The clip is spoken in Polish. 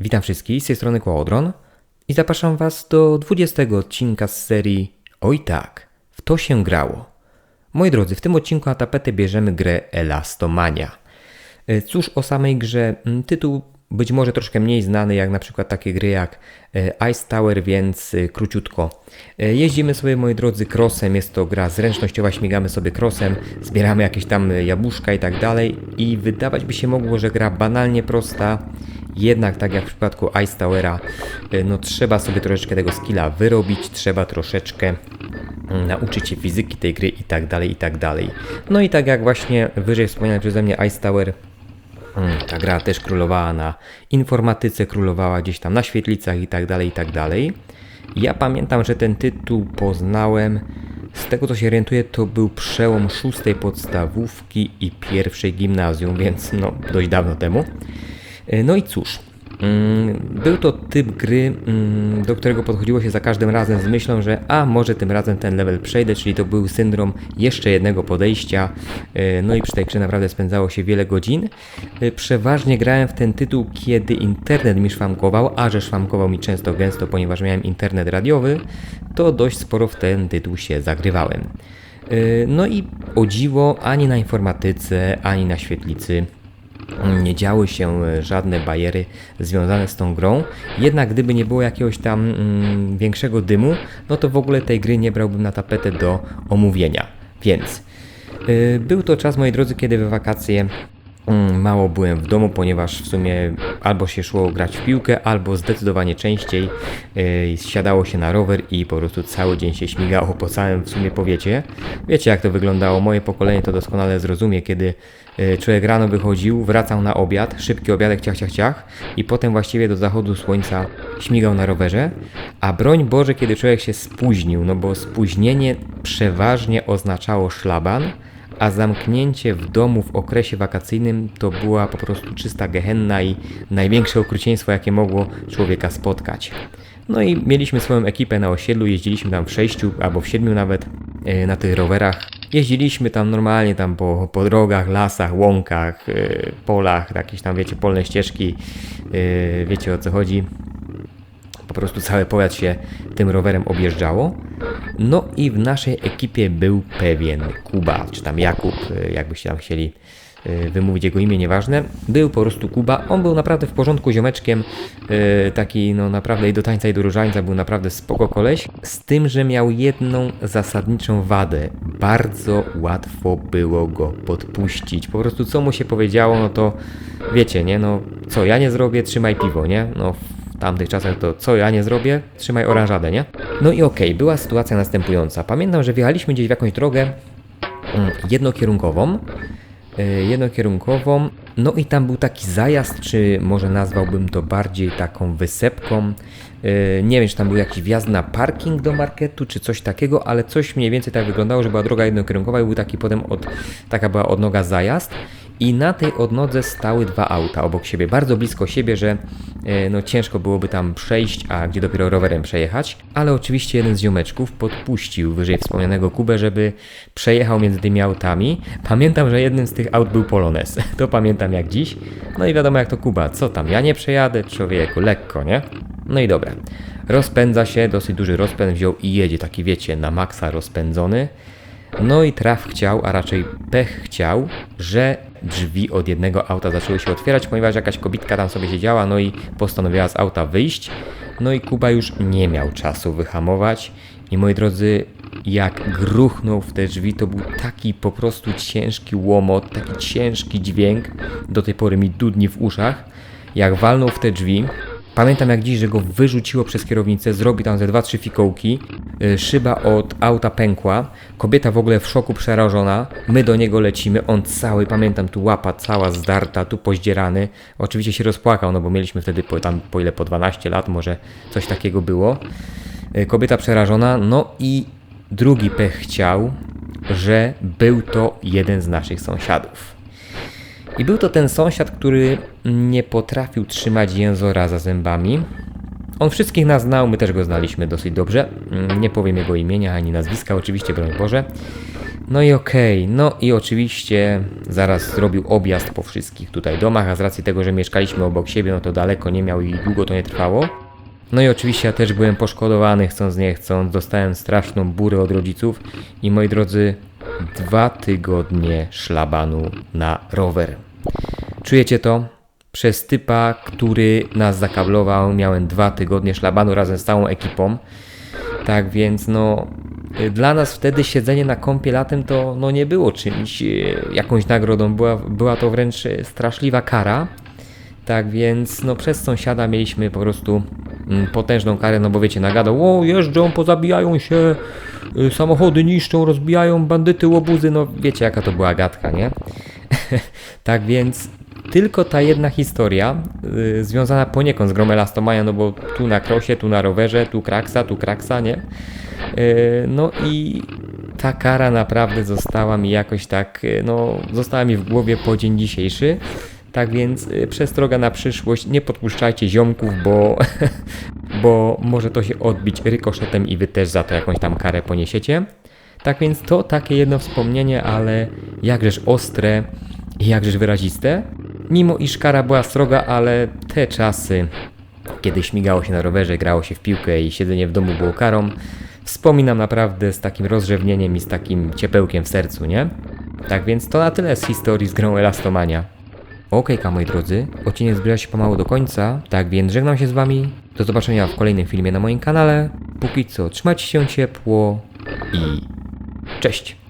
Witam wszystkich, z tej strony Kłodron i zapraszam Was do 20 odcinka z serii Oj tak, w to się grało. Moi drodzy, w tym odcinku na tapetę bierzemy grę Elastomania. E, Cóż o samej grze, mm, tytuł być może troszkę mniej znany jak na przykład takie gry jak e, Ice Tower, więc e, króciutko. E, Jeździmy sobie, moi drodzy, crossem, jest to gra zręcznościowa, śmigamy sobie crossem, zbieramy jakieś tam jabłuszka i tak dalej i wydawać by się mogło, że gra banalnie prosta, jednak tak jak w przypadku Ice Towera, no trzeba sobie troszeczkę tego skilla wyrobić, trzeba troszeczkę mm, nauczyć się fizyki tej gry i tak dalej, i tak dalej. No i tak jak właśnie wyżej wspomniany przeze mnie Ice Tower, Ta gra też królowała na informatyce, królowała gdzieś tam na świetlicach i tak dalej, i tak dalej. Ja pamiętam, że ten tytuł poznałem, z tego co się orientuję, to był przełom szóstej podstawówki i pierwszej gimnazjum, więc no dość dawno temu. E, No i cóż, był to typ gry, mm, do którego podchodziło się za każdym razem z myślą, że a może tym razem ten level przejdę, czyli to był syndrom jeszcze jednego podejścia. E, No i przy tej grze naprawdę spędzało się wiele godzin. E, Przeważnie grałem w ten tytuł, kiedy internet mi szwankował, a że szwankował mi często gęsto, ponieważ miałem internet radiowy, to dość sporo w ten tytuł się zagrywałem. E, No i o dziwo, ani na informatyce, ani na świetlicy nie działy się e, żadne bariery związane z tą grą. Jednak gdyby nie było jakiegoś tam mm, większego dymu, no to w ogóle tej gry nie brałbym na tapetę do omówienia. Więc yy, był to czas, moi drodzy, kiedy we wakacje mało byłem w domu, ponieważ w sumie albo się szło grać w piłkę, albo zdecydowanie częściej yy, siadało się na rower i po prostu cały dzień się śmigało po całym w sumie powiecie. Wiecie jak to wyglądało, moje pokolenie to doskonale zrozumie, kiedy yy, człowiek rano wychodził, wracał na obiad, szybki obiadek ciach ciach ciach i potem właściwie do zachodu słońca śmigał na rowerze, a broń Boże, kiedy człowiek się spóźnił, no bo spóźnienie przeważnie oznaczało szlaban, a zamknięcie w domu w okresie wakacyjnym to była po prostu czysta gehenna i największe okrucieństwo, jakie mogło człowieka spotkać. No i mieliśmy swoją ekipę na osiedlu, jeździliśmy tam w sześciu albo w siedmiu nawet e, na tych rowerach. Jeździliśmy tam normalnie tam po, po drogach, lasach, łąkach, e, polach, jakieś tam wiecie, polne ścieżki, e, wiecie o co chodzi po prostu cały powiat się tym rowerem objeżdżało. No i w naszej ekipie był pewien Kuba, czy tam Jakub, y, jakbyście tam chcieli y, wymówić jego imię, nieważne. Był po prostu Kuba. On był naprawdę w porządku ziomeczkiem, y, taki no naprawdę i do tańca i do różańca był naprawdę spoko koleś. Z tym, że miał jedną zasadniczą wadę. Bardzo łatwo było go podpuścić. Po prostu co mu się powiedziało, no to wiecie, nie? No co ja nie zrobię, trzymaj piwo, nie? No tamtych czasach to co ja nie zrobię, trzymaj oranżadę, nie? No i okej, była sytuacja następująca. Pamiętam, że wjechaliśmy gdzieś w jakąś drogę mm, jednokierunkową, y, jednokierunkową, no i tam był taki zajazd, czy może nazwałbym to bardziej taką wysepką. Y, Nie wiem, czy tam był jakiś wjazd na parking do marketu, czy coś takiego, ale coś mniej więcej tak wyglądało, że była droga jednokierunkowa i był taki potem od, taka była odnoga zajazd. I na tej odnodze stały dwa auta obok siebie, bardzo blisko siebie, że e, no, ciężko byłoby tam przejść, a gdzie dopiero rowerem przejechać. Ale oczywiście jeden z ziomeczków podpuścił wyżej wspomnianego Kubę, żeby przejechał między tymi autami. Pamiętam, że jednym z tych aut był Polones. To pamiętam jak dziś. No i wiadomo jak to Kuba, co tam, ja nie przejadę, człowieku, lekko, nie? No i dobra. Rozpędza się, dosyć duży rozpęd wziął i jedzie, taki wiecie, na maksa rozpędzony. No i traf chciał, a raczej pech chciał, że drzwi od jednego auta zaczęły się otwierać, ponieważ jakaś kobitka tam sobie siedziała, no i postanowiła z auta wyjść. No i Kuba już nie miał czasu wyhamować. I moi drodzy, jak gruchnął w te drzwi, to był taki po prostu ciężki łomot, taki ciężki dźwięk, do tej pory mi dudni w uszach. Jak walnął w te drzwi, Pamiętam jak dziś, że go wyrzuciło przez kierownicę, zrobi tam ze dwa, trzy fikołki, y, szyba od auta pękła, kobieta w ogóle w szoku przerażona, my do niego lecimy, on cały, pamiętam tu łapa cała zdarta, tu poździerany, oczywiście się rozpłakał, no bo mieliśmy wtedy po, tam po ile, po 12 lat, może coś takiego było. Y, Kobieta przerażona, no i drugi pech chciał, że był to jeden z naszych sąsiadów. I był to ten sąsiad, który nie potrafił trzymać jęzora za zębami. On wszystkich nas znał, my też go znaliśmy dosyć dobrze. Mm, Nie powiem jego imienia ani nazwiska, oczywiście, broń Boże. No i okej, no i oczywiście zaraz zrobił objazd po wszystkich tutaj domach, a z racji tego, że mieszkaliśmy obok siebie, no to daleko nie miał i długo to nie trwało. No i oczywiście ja też byłem poszkodowany, chcąc nie chcąc, dostałem straszną burę od rodziców i moi drodzy, dwa tygodnie szlabanu na rower. Czujecie to? Przez typa, który nas zakablował, miałem dwa tygodnie szlabanu razem z całą ekipą. Tak więc no, dla nas wtedy siedzenie na kąpie latem to no, nie było czymś, y, jakąś nagrodą, była, była to wręcz straszliwa kara. Tak więc no, przez sąsiada mieliśmy po prostu mm, potężną karę, no bo wiecie, nagadał, o jeżdżą, pozabijają się, y, samochody niszczą, rozbijają bandyty, łobuzy, no wiecie jaka to była gadka, nie? tak więc tylko ta jedna historia, y, związana poniekąd z grą Elastomania, no bo tu na krosie, tu na rowerze, tu kraksa, tu kraksa, nie? Y, no i ta kara naprawdę została mi jakoś tak, y, no została mi w głowie po dzień dzisiejszy. Tak więc y, przestroga na przyszłość, nie podpuszczajcie ziomków, bo, bo może to się odbić rykoszetem i wy też za to jakąś tam karę poniesiecie. Tak więc to takie jedno wspomnienie, ale jakżeż ostre jakżeż wyraziste. Mimo iż kara była sroga, ale te czasy, kiedy śmigało się na rowerze, grało się w piłkę i siedzenie w domu było karą, wspominam naprawdę z takim rozrzewnieniem i z takim ciepełkiem w sercu, nie? Tak więc to na tyle z historii z grą Elastomania. Okejka, moi drodzy, odcinek zbliża się pomału do końca, tak więc żegnam się z wami. Do zobaczenia w kolejnym filmie na moim kanale. Póki co, trzymajcie się ciepło i cześć!